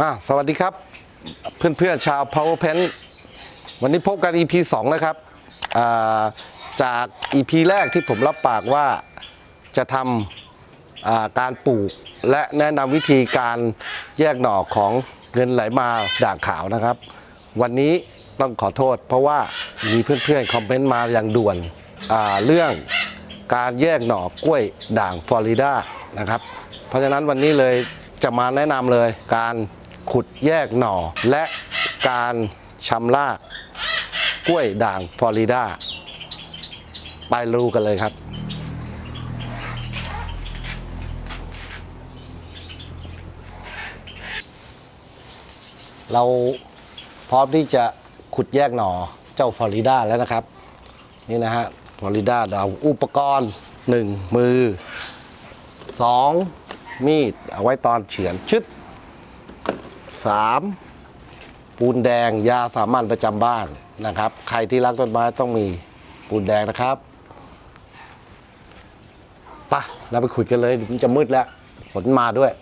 อะสวัสดีครับ เพื่อนๆชาว Power Pen วันนี้พบกัน EP 2 นะครับาจาก EP แรกที่ผมรับปากว่าจะทำาการปลูก และแนะนำวิธีการแยกหน่อของเงินไหลมาด่างขาวนะครับ วันนี้ต้องขอโทษ เพราะว่ามีเพื่อนๆคอมเมนต์มาอย่างด่วนเรื่องการแยกหน่อกล้วยด่างฟลอริดานะครับ เพราะฉะนั้นวันนี้เลยจะมาแนะนำเลยการ ขุดแยกหน่อ และการชำรากกล้วยด่างฟลอริดา ไปรู้กันเลยครับเราพร้อมที่จะขุดแยกหน่อเจ้าฟลอริดาแล้วนะครับ นี่นะฮะฟลอริดาเราอุปกรณ์หนึ่งมือสองมีด เอาไว้ตอนเฉือนชึด สามปูนแดงยาสามัญประจำบ้านนะครับ ใครที่รักต้นไม้ต้องมีปูนแดงนะครับไปะเราไปขุดกันเลยมันจะมืดแล้วฝนมาด้วย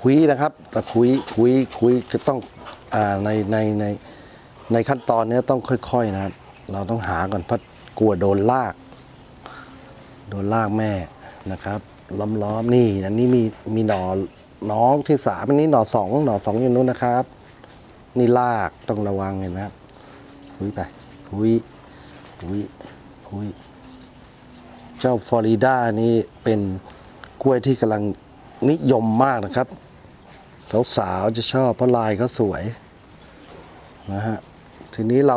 คุยนะครับแต่คุยคุยคุยจะต้องอ่าในในในในขั้นตอนนี้ต้องค่อย ๆ นะครับ เราต้องหาก่อนเพราะกลัวโดนลาก โดนลากแม่ นะครับล้อมๆนี่อันนี้มีมีหน่อน้องที่สามอันนี้หน่อสองหน่อสองอยู่นู้นนะครับ นี่ลากต้องระวังเห็นไหมครับคุยไปคุยคุยคุยเจ้าฟลอริดานี่เป็นกล้วยที่กำลังนิยมมากนะครับสาวๆจะชอบเพราะลายเขาสวยนะฮะทีนี้เรา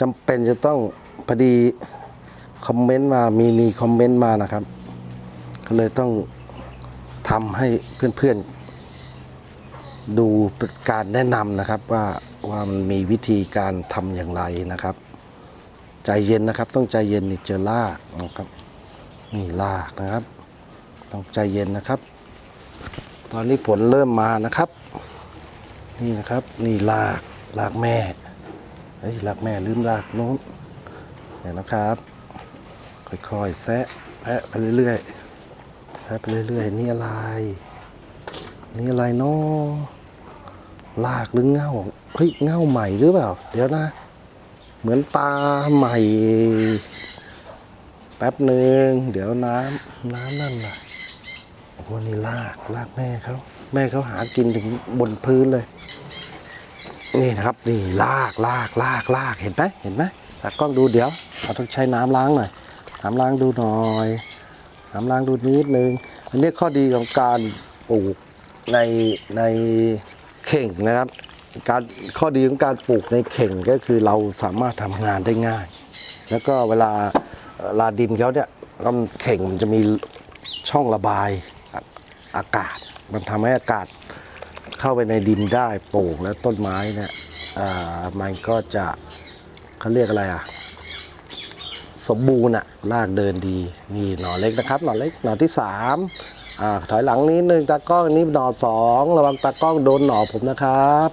จำเป็นจะต้องพอดีคอมเมนต์มามีมีคอมเมนต์มานะครับ ก็เลยต้องทำให้เพื่อนๆดูการแนะนำนะครับว่าว่ามันมีวิธีการทำอย่างไรนะครับ ใจเย็นนะครับ ต้องใจเย็นนี่เจอลากนะครับนี่ลากนะครับ ต้องใจเย็นนะครับ ตอนนี้ฝนเริ่มมานะครับ นี่นะครับนี่ลากลากแม่เฮ้ยลากแม่ลืมลากโน้นเห็นนะครับ ค่อยๆแซะแพะไปเรื่อยๆ แพะไปเรื่อยๆ นี่อะไร นี่อะไรเนาะลากหรือเงาเฮ้ยเงาใหม่หรือเปล่า เดี๋ยวนะ เหมือนตาใหม่ แป๊บหนึ่งเดี๋ยวน้ำน้ำนั่นน่ะโอ้โหนี่ลากลากแม่เขาแม่เขาหากินถึงบนพื้นเลย นี่นะครับ นี่ลากลากลากลากเห็นไหมเห็นไหมตากล้องดูเดี๋ยวเราต้องใช้น้ำล้างหน่อยน้ำล้างดูหน่อย น้ำล้างดูนิดนึงอันนี้ข้อดีของการปลูกในในเข่งนะครับ การข้อดีของการปลูกในเข่งก็คือเราสามารถทำงานได้ง่าย แล้วก็เวลาลาดินเขาเนี่ยลำเข่งมันจะมีช่องระบายอากาศ มันทำให้อากาศเข้าไปในดินได้ปลูกแล้วต้นไม้เนี่ยอ่ามันก็จะเขาเรียกอะไรอะ สมบูรณ์อะรากเดินดีนี่หนอเล็กนะครับหนอเล็กหนอที่สามอ่าถอยหลังนิดนึงตากล้องอันนี้หนอสองระวังตากล้องโดนหนอผมนะครับ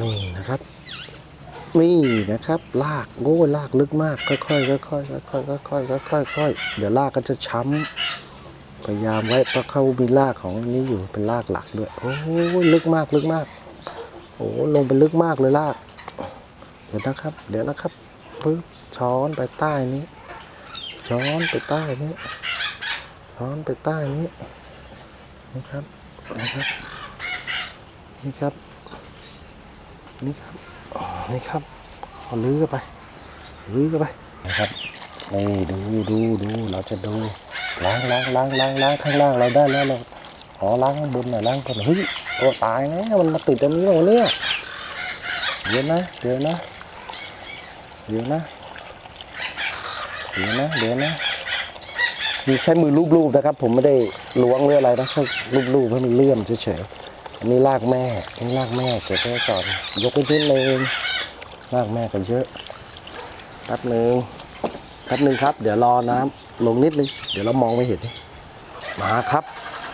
นี่นะครับนี่นะครับ ลากโอ้ลากลึกมากค่อยๆค่อยๆค่อยๆค่อยๆค่อยๆค่อยๆค่อยๆเดี๋ยวลากก็จะช้ำพยายามไว้เพราะเขามีรากของนี้อยู่เป็นรากหลักด้วยโอ้ยลึกมากลึกมาก โอ้ลงไปลึกมากเลยลาก เดี๋ยวนะครับ เดี๋ยวนะครับปึ๊บช้อนไปใต้นี้ ช้อนไปใต้นี้ ช้อนไปใต้นี้นะครับนะครับนี่ครับ นี่ครับนี่ครับเอาลื้อไปลื้อไปนะครับนี่ดูดูดูเราจะดูล้างล้างล้างล้างล้างข้างล่างเราได้แล้วเราขอล้างข้างบนหน่อยล้างก่อนเฮ้ย ตัวตายนะมันมาติดตรงนี้แล้วเนี่ยเดี๋ยวนะเดี๋ยวนะเดี๋ยวนะเดี๋ยวนะเดี๋ยวนะมีใช้มือลูบๆนะครับ ผมไม่ได้ล้วงหรืออะไรนะแค่ลูบๆให้มันเลื่อมเฉยๆอันนี้ลากแม่อันนี้ลากแม่เก็บไว้ก่อนยกไปนิดนึงลากแม่กันเยอะแป๊บหนึ่งแป๊บหนึ่งครับ เดี๋ยวรอน้ำลงนิดนึง เดี๋ยวเรามองไม่เห็นมาครับ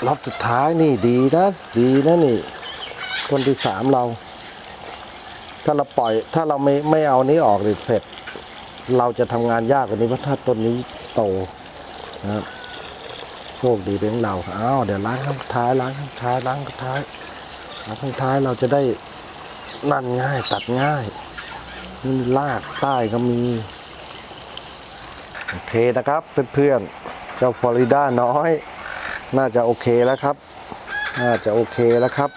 รอบสุดท้ายนี่ดีนะ ดีนะนี่คนที่สามเรา ถ้าเราปล่อย ถ้าเราไม่ไม่เอานี้ออกเลยเสร็จ เราจะทำงานยากกว่านี้เพราะถ้าต้นนี้โตนะครับโชคดีเป็นเราอ้าวเดี๋ยวล้างข้างท้ายล้างข้างท้ายล้างข้างท้ายล้างข้างท้ายเราจะได้นั่นง่ายตัดง่ายนี่ลากใต้ก็มี โอเคนะครับเพื่อนๆเจ้าฟลอริดาน้อย น่าจะโอเคแล้วครับ น่าจะโอเคแล้วครับ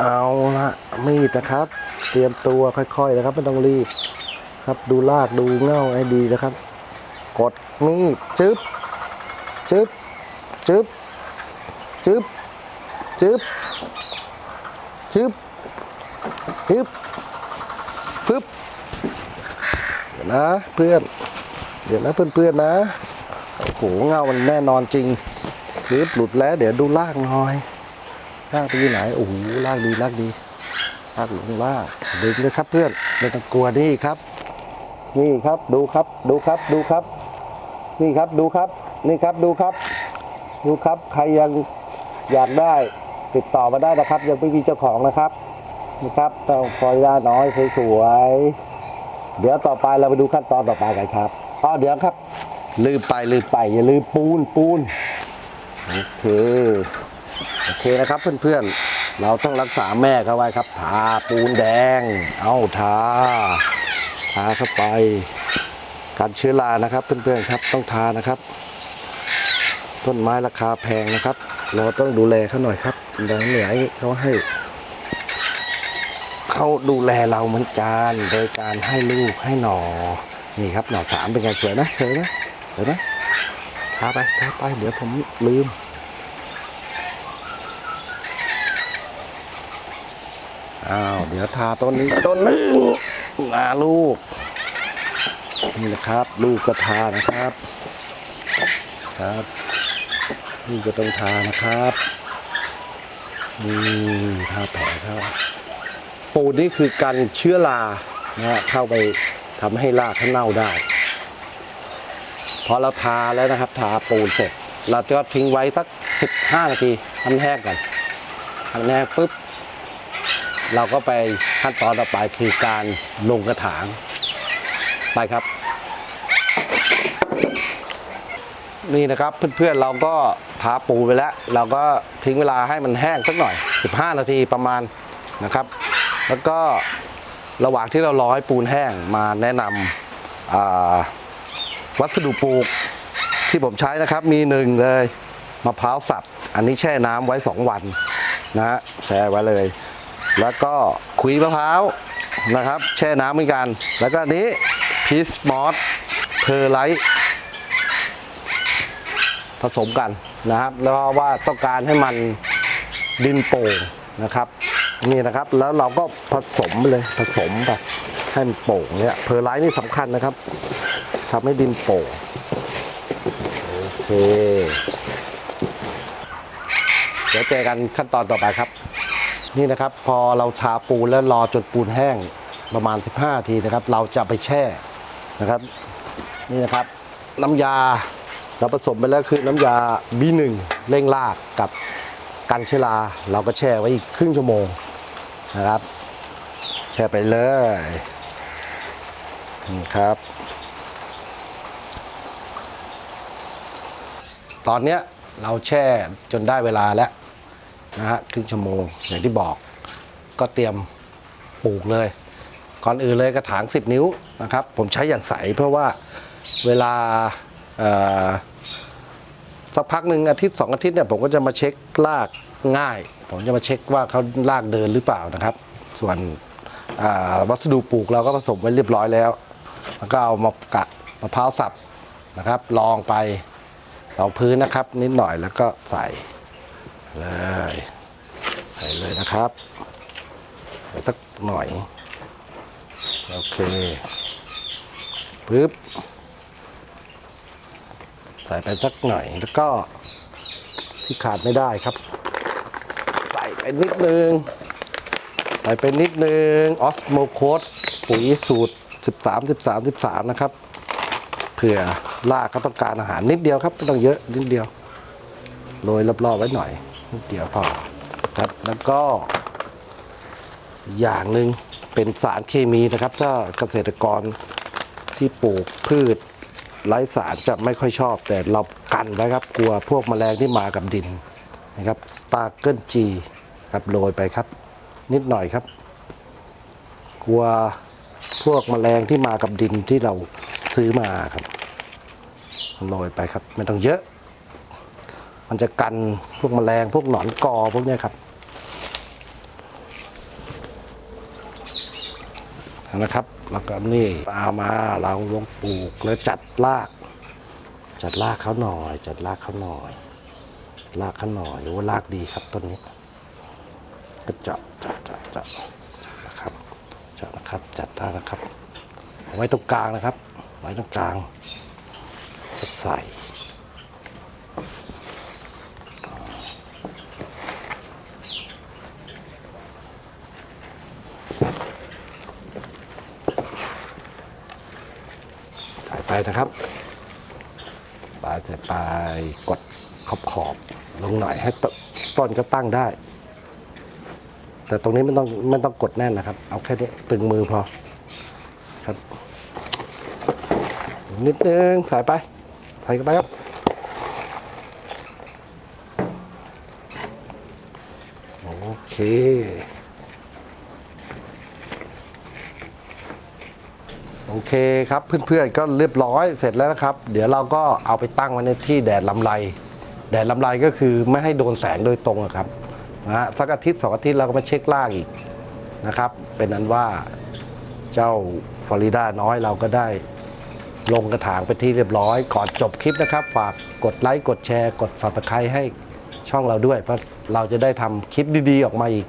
เอาละมีดนะครับ เตรียมตัวค่อยๆนะครับไม่ต้องรีบ ครับดูลากดูเง่าให้ดีนะครับ กดมีดจึ๊บจึ๊บจึ๊บจึ๊บจึ๊บจึ๊บจึ๊บฟึบเดี๋ยวนะเพื่อน เดี๋ยวนะเพื่อนๆนะ โอ้โหเงามันแน่นอนจริงรีบหลุดแล้ว เดี๋ยวดูลากหน่อยลากไปที่ไหนโอ้โหลากดีลากดีลากหลงลากดึงเลยครับเพื่อนไม่ต้องกลัวนี่ครับ นี่ครับดูครับดูครับดูครับ นี่ครับดูครับ นี่ครับดูครับ ดูครับใครยังอยากได้ติดต่อมาได้นะครับ ยังไม่มีเจ้าของนะครับนี่ครับเจ้าฟลอริดาน้อยสวยๆเดี๋ยวต่อไปเราไปดูขั้นตอนต่อไปกันครับอ๋อเดี๋ยวครับ ลืมไปลืมไปอย่าลืมปูนปูนโอเคโอเคนะครับเพื่อนๆ เราต้องรักษาแม่เขาไว้ครับทาปูนแดง เอาทาทาเข้าไปการเชื้อรานะครับเพื่อนๆครับต้องทานะครับ ต้นไม้ราคาแพงนะครับ เราต้องดูแลเขาหน่อยครับเราเหนื่อยเขาให้เขาดูแลเราเหมือนกันโดยการให้ลูกให้หนอนี่ครับหน่อสามเป็นไงสวยนะสวยนะ สวยนะทาไปทาไป เดี๋ยวผมลืม อ้าว เดี๋ยวทาต้นนี้ต้นหนึงมาลูก นี่นะครับ ลูกก็ทานะครับ ครับลูกก็ต้องทานะครับนี่ทาแผลเข้าปูนนี่คือการเชื้อรานะฮะเข้าไปทำให้รากเขาเน่าได้ พอเราทาแล้วนะครับ ทาปูนเสร็จ เราจะทิ้งไว้สัก 15 นาทีให้มันแห้งก่อนให้มันแห้งปุ๊บ เราก็ไปขั้นตอนต่อไปคือการลงกระถาง ไปครับ นี่นะครับเพื่อนๆเราก็ทาปูไปแล้ว เราก็ทิ้งเวลาให้มันแห้งสักหน่อย 15 นาทีประมาณนะครับ แล้วก็ระหว่างที่เรารอให้ปูนแห้งมาแนะนำอ่า วัสดุปลูกที่ผมใช้นะครับมีหนึ่งเลยมะพร้าวสับ อันนี้แช่น้ำไว้ 2 วันนะฮะแช่ไว้เลย แล้วก็ขุยมะพร้าวนะครับ แช่น้ำเหมือนกัน แล้วก็อันนี้พีสมอสเพอร์ไลท์ผสมกันนะครับ แล้วว่าต้องการให้มันดินโป่งนะครับนี่นะครับแล้วเราก็ผสมเลยผสมไปให้มันโป่งเนี่ยเพอร์ไลท์นี่สำคัญนะครับ ทำให้ดินโป่งโอเค เดี๋ยวเจอกันขั้นตอนต่อไปครับ นี่นะครับ พอเราทาปูนแล้วรอจนปูนแห้งประมาณ 15นาทีนะครับ เราจะไปแช่นะครับ นี่นะครับ น้ำยาเราผสมไปแล้วคือน้ำยา B1 เร่งรากกับกันเชื้อราเราก็แช่ไว้อีกครึ่งชั่วโมงนะครับ แช่ไปเลยนี่ครับ ตอนเนี้ยเราแช่จนได้เวลาแล้วนะฮะครึ่งชั่วโมงอย่างที่บอก ก็เตรียมปลูกเลย ก่อนอื่นเลยกระถาง 10 นิ้วนะครับ ผมใช้อย่างใสเพราะว่าเวลาสักพักหนึ่งอาทิตย์สองอาทิตย์เนี่ยผมก็จะมาเช็คลากง่าย ผมจะมาเช็คว่าเขาลากเดินหรือเปล่านะครับ ส่วนวัสดุปลูกเราก็ผสมไว้เรียบร้อยแล้ว แล้วก็เอามากะมะพร้าวสับนะครับลองไป ลองพื้นนะครับ นิดหน่อยแล้วก็ใส่เลยใส่เลยนะครับใส่สักหน่อย โอเคปึ๊บใส่ไปสักหน่อยแล้วก็ที่ขาดไม่ได้ครับ ใส่ไปนิดนึงใส่ไปนิดนึงออสโมโคดปุ๋ยสูตร 13 13 13 นะครับเผื่อ ลากก็ต้องการอาหารนิดเดียวครับไม่ต้องเยอะนิดเดียวโรยรอบๆไว้หน่อยนิดเดียวพอครับแล้วก็ อย่างหนึ่งเป็นสารเคมีนะครับ ถ้าเกษตรกรที่ปลูกพืชไร้สารจะไม่ค่อยชอบ แต่เรากันไว้ครับกลัวพวกแมลงที่มากับดินนะครับสตาร์เกิลจีครับโรยไปครับ นิดหน่อยครับ กลัวพวกแมลงที่มากับดินที่เราซื้อมาครับ โรยไปครับ ไม่ต้องเยอะ มันจะกันพวกแมลงพวกหนอนกอพวกนี้ครับนะครับแล้วก็นี่เอามาเราลงปลูกแล้วจัดราก จัดรากเขาหน่อย จัดรากเขาหน่อยรากเขาหน่อยโอ้รากดีครับต้นนี้ ก็เจาะเจาะเจาะเจาะนะครับเจาะนะครับจัดได้นะครับไว้ตรงกลางนะครับ ไว้ตรงกลาง ใส่ใส่ไปนะครับปลาใส่ไปกดขอบขอบๆลงหน่อยให้ต้นก็ตั้งได้ แต่ตรงนี้ไม่ต้องไม่ต้องกดแน่นนะครับ เอาแค่นี้ตึงมือพอครับ นิดนึงใส่ไป ใส่กันไปครับโอเคโอเคครับเพื่อนๆก็เรียบร้อยเสร็จแล้วนะครับ เดี๋ยวเราก็เอาไปตั้งไว้ในที่แดดลำไร แดดลำไรก็คือไม่ให้โดนแสงโดยตรงครับนะฮะสักอาทิตย์สองอาทิตย์เราก็มาเช็คล่างอีกนะครับ เป็นนั้นว่าเจ้าฟลอริดาน้อยเราก็ได้ ลงกระถางไปนที่เรียบร้อย ก่อนจบคลิปนะครับ ฝากกดไลค์กดแชร์ กด subscribe ให้ช่องเราด้วย เพราะเราจะได้ทำคลิปดีๆ ออกมาอีก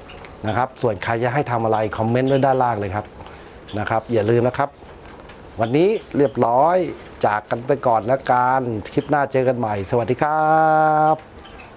นะครับ ส่วนใครจะให้ทำอะไร คอมเมนต์ไว้ด้านล่างเลยครับนะครับ อย่าลืมนะครับ วันนี้เรียบร้อยจากกันไปก่อนแล้วกันคลิปหน้าเจอกันใหม่ สวัสดีครับ